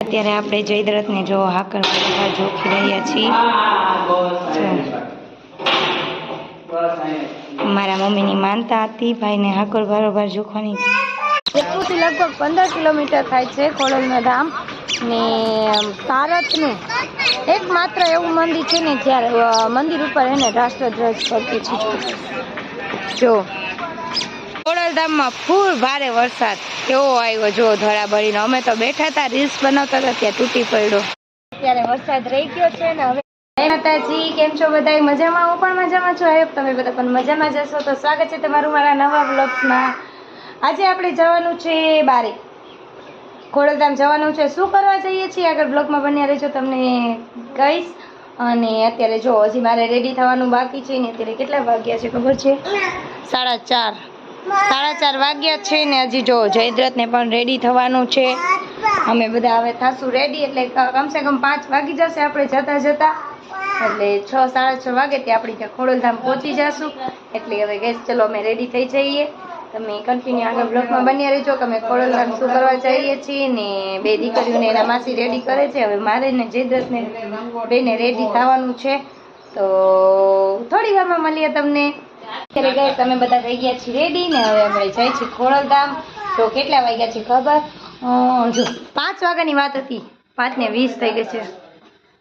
અત્યારે આપણે જયદ્રથને જો હાકર જોખી રહ્યા છીએ. મારા મમ્મીની માનતા હતી ભાઈને હાકર બરોબર જોખવાની જેટલુંથી લગભગ પંદર કિલોમીટર થાય છે ખોડલનું ધામ ને ભારતનું એકમાત્ર એવું મંદિર છે ને જ્યારે મંદિર ઉપર એને રાષ્ટ્રધ્વજ ફરતી છે. જો. ખોડલધામમાં ફૂલ ભારે વરસાદ. કેવો આવ્યો, જો ધડાબડીનો અમે તો બેઠા હતા, રીલ્સ બનાવતા હતા, ત્યાં તૂટી પડ્યો. અત્યારે વરસાદ રહી ગયો છે ને હવે માતાજી, કેમ છો બધા મજામાં? હું પણ મજામાં છું. આવ્યો તમે બધા પણ મજામાં જશો તો સ્વાગત છે તમારું મારા નવા બ્લોગ્સમાં આજે આપણે જવાનું છે બારે. ખોડલધામ જવાનું છે. શું કરવા જઈએ છીએ? આગળ બ્લોગમાં બન્યા રહેજો, તમને કહીશ. અને અત્યારે જો, હજી મારે રેડી થવાનું બાકી છે ને, અત્યારે કેટલા વાગ્યા છે ખબર છે? સાડા ચાર. સાડા ચાર વાગ્યા છે ને હજી જો જયદ્રથને પણ રેડી થવાનું છે. અમે બધા હવે થાશું રેડી એટલે કમસે કમ પાંચ વાગી જશે આપણે જતા જતા. એટલે છ, સાડા છ વાગે ત્યાં આપણે ત્યાં ખોડલધામ પહોંચી જશું. એટલે હવે ગેસ ચલો અમે રેડી થઈ જઈએ. તમે કન્ટિન્યુ આગળ બ્લોકમાં બન્યા રહેજો કે અમે ખોડલધામ શું કરવા જઈએ છીએ ને બે દીકરીઓને એના માસી રેડી કરે છે. હવે મારે ને જયદ્રથને બેને રેડી થવાનું છે. તો થોડી વારમાં મળીએ તમને. અત્યારે ગઈ તમે બધા થઈ ગયા છીએ રેડી ને હવે આપણે જઈ છીએ ખોડલધામ. તો કેટલા વાગ્યા છે ખબર? જો પાંચ વાગ્યાની વાત હતી. પાંચ ને વીસ થઈ ગઈ છે.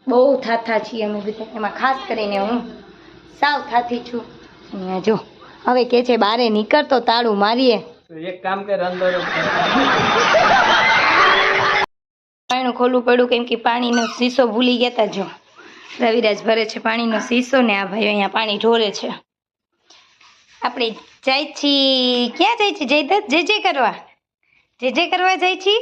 બહુ થાથા છીએ અમે બધા. એમાં ખાસ કરીને હું સાવ થાથી છું. અહીંયા જો હવે કે છે બારે નીકળતો તાળું મારીએ. એક કામ કે અંદર પાણીનું ખોલવું પડ્યું કેમ કે પાણીનો શીશો ભૂલી ગયા તા જો. રવિરાજ ભરે છે પાણીનો શીશો ને આ ભાઈ અહીંયા પાણી ઢોરે છે. આપણે જાય છીએ ક્યાં જાય છે? જયદત્ત જે જે કરવા. જે જે કરવા જાય છી.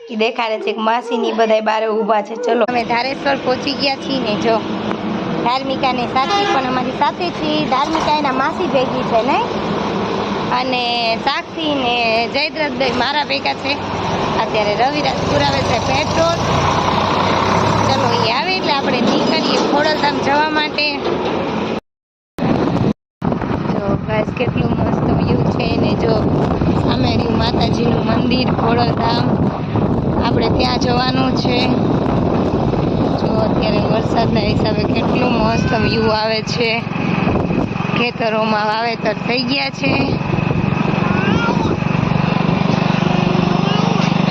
એ દેખાડે છે માસીની બધા બારે ઊભા છે. ચલો. અમે ધારેશ્વર પહોંચી ગયા છીએ ને જો. ધાર્મિકા ને સાક્ષી પણ અમારી સાથે છે ધાર્મિકા એના માસી ભેગી છે ને? અને સાક્ષી ને જયદ્રથભાઈ મારા ભેગા છે. અત્યારે રવિરાજ પુરાવે છે પેટ્રોલ. ચલો એ આવે એટલે આપણે નીકળીએ ખોડલધામ જવા માટે જો ગાઈસ કેટલું મસ્ત વ્યૂ છે ને જો સામે રહ્યું માતાજીનું ખોડલધામ આપણે ત્યાં જવાનું છે. જો અત્યારે વરસાદના હિસાબે કેટલું મસ્ત વ્યૂ આવે છે. ખેતરોમાં વાવેતર થઈ ગયા છે.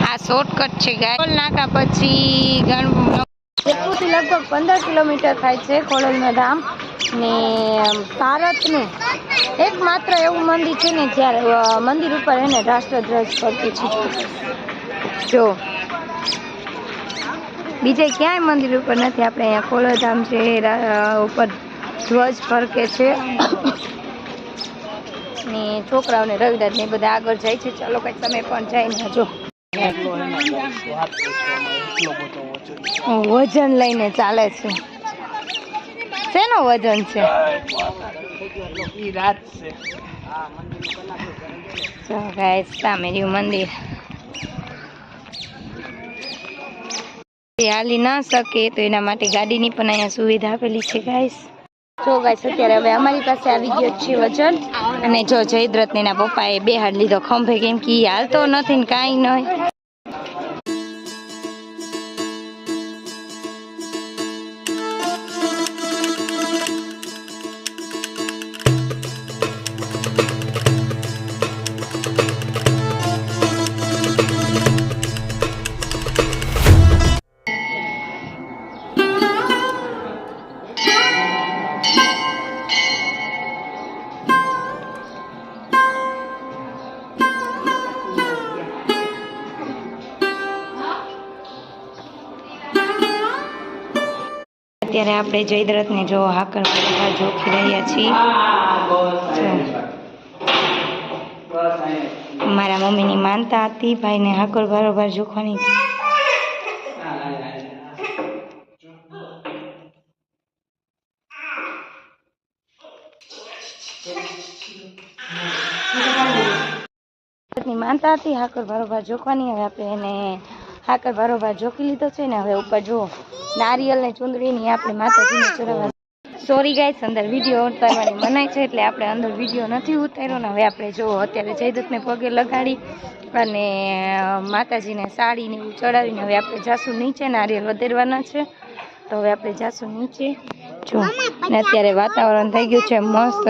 આ શોર્ટકટ છે ગાય. નાકા પછી ગણ લગભગ પંદર કિલોમીટર થાય છે ખોડલનું ધામ. ને ભારતનું એકમાત્ર એવું મંદિર છે ને જ્યારે મંદિર ઉપર એને રાષ્ટ્રધ્વજ ફરતું છે. જો. બીજે ક્યાંય મંદિર ઉપર નથી આપણે અહીંયા કોલોધામ છે એ ઉપર ધ્વજ ફરકે છે. ને છોકરાઓને રવિદાસ ને બધા આગળ જાય છે. ચાલો કંઈક તમે પણ જઈને જો વજન લઈને ચાલે છે. શેનો વજન છે? મંદિર. હાલી ના શકે, તો એના માટે ગાડીની પણ અહીંયા સુવિધા આપેલી છે ગાઈસ જો ગાઈસ અત્યારે હવે અમારી પાસે આવી ગયો છે વજન. અને જો જયદ્રથ ને એના પપ્પાએ બે હાથ લીધો, ખંભે કેમ કે હાલતો નથી ને કાંઈ નહીં અત્યારે આપણે જયદ્રથને જો હાકર જોખી રહ્યા છીએ. મારા મમ્મીની માનતા હતી, ભાઈને હાકર બરોબર જોખવાની માનતા હતી, હાકર બરોબર જોખવાની. હવે આપણે એને હાકર બરોબર જોખી લીધો છે ને, હવે ઉપર જુઓ. નારિયેલ ને ચુંદડીની આપણે માતાજીને ચડાવવા. સોરી ગાઈસ અંદર વીડિયો ઉતારવાની મનાય છે એટલે આપણે અંદર વીડિયો નથી ઉતાર્યો ને હવે આપણે જો અત્યારે જયદત્તને પગે લગાડી અને માતાજીને સાડી ને એવું ચડાવીને હવે આપણે જાસું નીચે નારિયેલ વધેરવાના છે. તો હવે આપણે જાસુ નીચે. જો ને અત્યારે વાતાવરણ થઈ ગયું છે મસ્ત.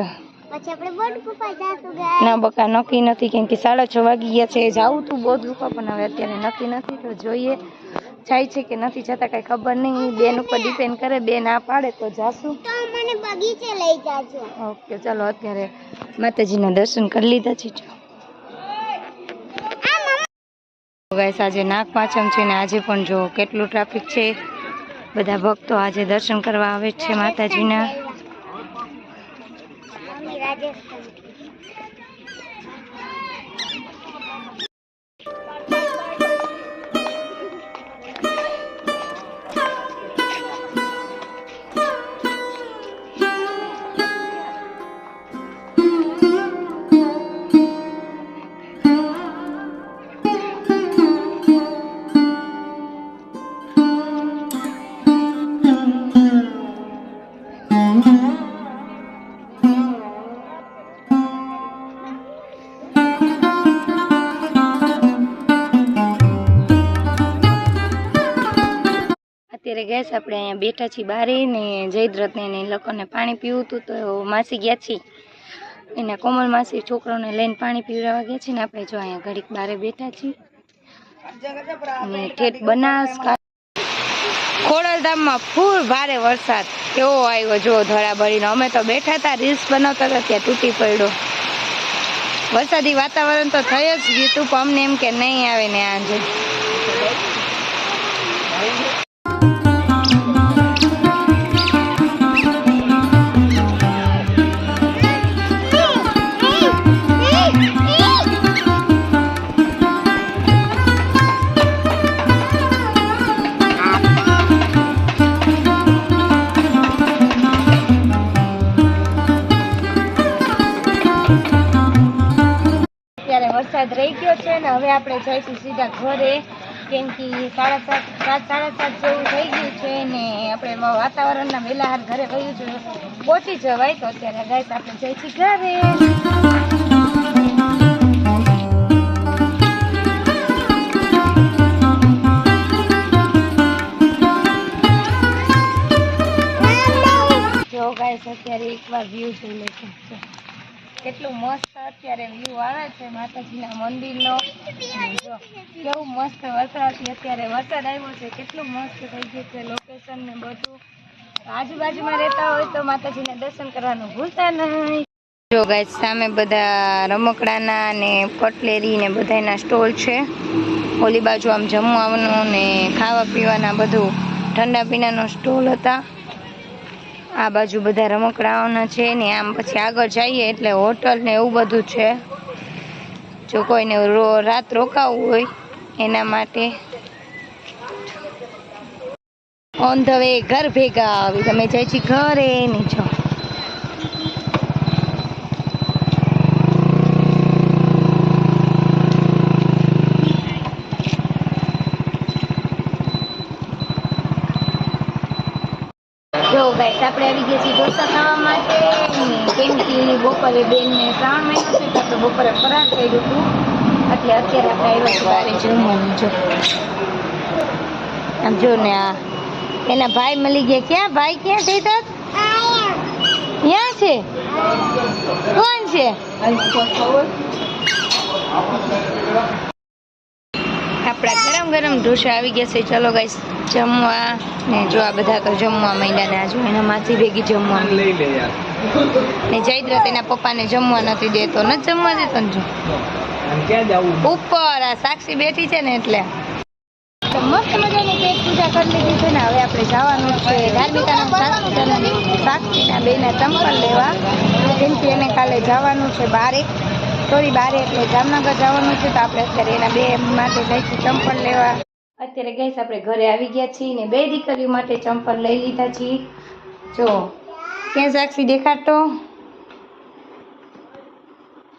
ના બકા નક્કી નથી કેમ કે સાડા છ વાગી ગયા છે જાવું તું બહુ રૂપા પણ હવે અત્યારે નક્કી નથી તો જોઈએ. જાય છે કે નથી જતા કઈ ખબર નહીં. બેન ઉપર ડિપેન્ડ કરે બે ના પાડે તો જાશું. તો મને બગીચે લઈ જાજો. ઓકે ચાલો અત્યારે માતાજીના દર્શન કરી લીધા છે. ગાઈસ આજે નાગ પાંચમ છે ને આજે પણ જો કેટલું ટ્રાફિક છે. બધા ભક્તો આજે દર્શન કરવા આવે છે માતાજીના. રાજસ્થાન અત્યારે ગેસ આપણે અહીંયા બેઠા છીએ બારે ને જયદ્રથ ને એ લોકોને પાણી પીવું હતું તો માસી ગયા છીએ. એના કોમલ માસી છોકરાઓને લઈને પાણી પીવડાવવા ગયા છે ને આપણે જો અહીંયા ઘડીક બારે બેઠા છીએ. અને ઠેઠ બનાસ ખોડલધામમાં ફૂલ ભારે વરસાદ. કેવો આવ્યો જો ધોળાભરીનો અમે તો બેઠા હતા રીલ્સ બનાવતા હતા, ત્યાં તૂટી પડ્યો. વરસાદી વાતાવરણ તો થઈ જ ગયું પણ અમને એમ કે નહીં આવે ને આજે અત્યારે વરસાદ રહી ગયો છે ને હવે આપણે જઈશું સીધા ઘરે. કેમ કે સાડા સાત સાત, સાડા સાત જેવું થઈ ગયું છે ને આપણે વાતાવરણના વેલાહાર ઘરે ગયું છે પહોંચી જવાય તો અત્યારે ગાય આપણે જઈશું ઘરે. અત્યારે વ્યૂ આવે છે માતાજીના મંદિરનો. કેવું મસ્ત વરસાદ અત્યારે વરસાદ આવ્યો છે, કેટલું મસ્ત થઈ ગયું છે લોકેશન ને બધું. આજુબાજુમાં રહેતા હોય તો માતાજીના દર્શન કરવાનું ભૂલતા નહીં. જો ગાય સામે બધા રમકડાના ને કટલેરી ને બધાના સ્ટોલ છે. ઓલી બાજુ આમ જમવાનું ને ખાવા પીવાના બધું ઠંડા પીણાનો સ્ટોલ હતા. આ બાજુ બધા રમકડાઓના છે ને આમ પછી આગળ જઈએ એટલે હોટલ ને એવું બધું છે. જો કોઈને રાત રોકાવું હોય એના માટે. ઓન ધ વે ઘર ભેગા આવી. તમે જાય છે ઘરે નીચો. જો ગાઈસ આપણે આવી ગયા છીએ ઢોસા ખાવા માટે. કેમ કે બપોરે બેનને શ્રાવણ મહિનો છે, તો આપણે બપોરે ફરાર કર્યું હતું. એટલે અત્યારે આપણે આવ્યા છીએ બારે જમવાનું, જો. આમ જો ને આ એના ભાઈ મળી ગયા ક્યાં ભાઈ ક્યાં થઈ તત ક્યાં છે? કોણ છે? આપણા ગરમ ગરમ ઢોસા આવી ગયા છે. ચલો ગાઈસ જમવા ને જો આ બધા તો જમવા મહિલા ને આજુ એના માસી ભેગી જમવા. લઈ લે ને જયદ્રથ એના પપ્પાને જમવા નથી દેતો. ન જમવા દેતો ને જો. ઉપર આ સાક્ષી બેઠી છે ને એટલે. તો મસ્ત મજાની પેટ પૂજા કરી લીધી છે ને. હવે આપણે જવાનું છે ધાર્મિકાના સાક્ષીના સાક્ષીના બેના ચંપલ લેવા. કેમ કે એને કાલે જવાનું છે બારે. સોરી બારે એટલે જામનગર જવાનું છે તો આપણે અત્યારે એના બે માટે જઈશું ચંપલ લેવા. અત્યારે ગઈશ આપણે ઘરે આવી ગયા છીએ ને બે દીકરીઓ માટે ચંપલ લઈ લીધા છીએ. જો, ક્યાં સાક્ષી દેખાડતો?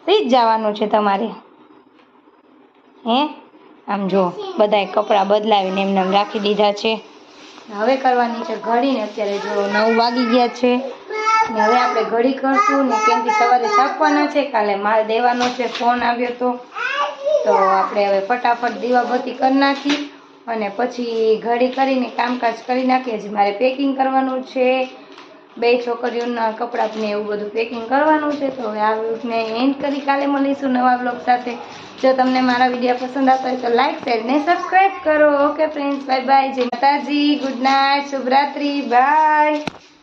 સી જ જવાનું છે તમારે. હે? આમ જો, બધાએ કપડાં બદલાવીને એમને એમ રાખી દીધા છે. હવે કરવાની છે ઘડીને, અત્યારે જો નવ વાગી ગયા છે. ને હવે આપણે ઘડી કરશું ને કેમ કે સવારે છાપવાના છે, કાલે માલ દેવાનો છે, ફોન આવ્યો તો. તો આપણે હવે ફટાફટ દીવાબત્તી કરી નાખી અને પછી ઘડી કરીને કામકાજ કરી નાખીએ. છીએ મારે પેકિંગ કરવાનું છે. બે છોકરીઓના કપડાં ને એવું બધું પેકિંગ કરવાનું છે. તો હવે આ વ્લોગને એન્ડ કરી. કાલે મળીશું નવા બ્લોગ સાથે. જો તમને મારા વીડિયો પસંદ આવતા હોય તો લાઈક શેર ને સબસ્ક્રાઈબ કરો. ઓકે ફ્રેન્ડ્સ બાય બાય જય માતાજી. Good night શુભરાત્રી. Bye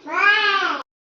bye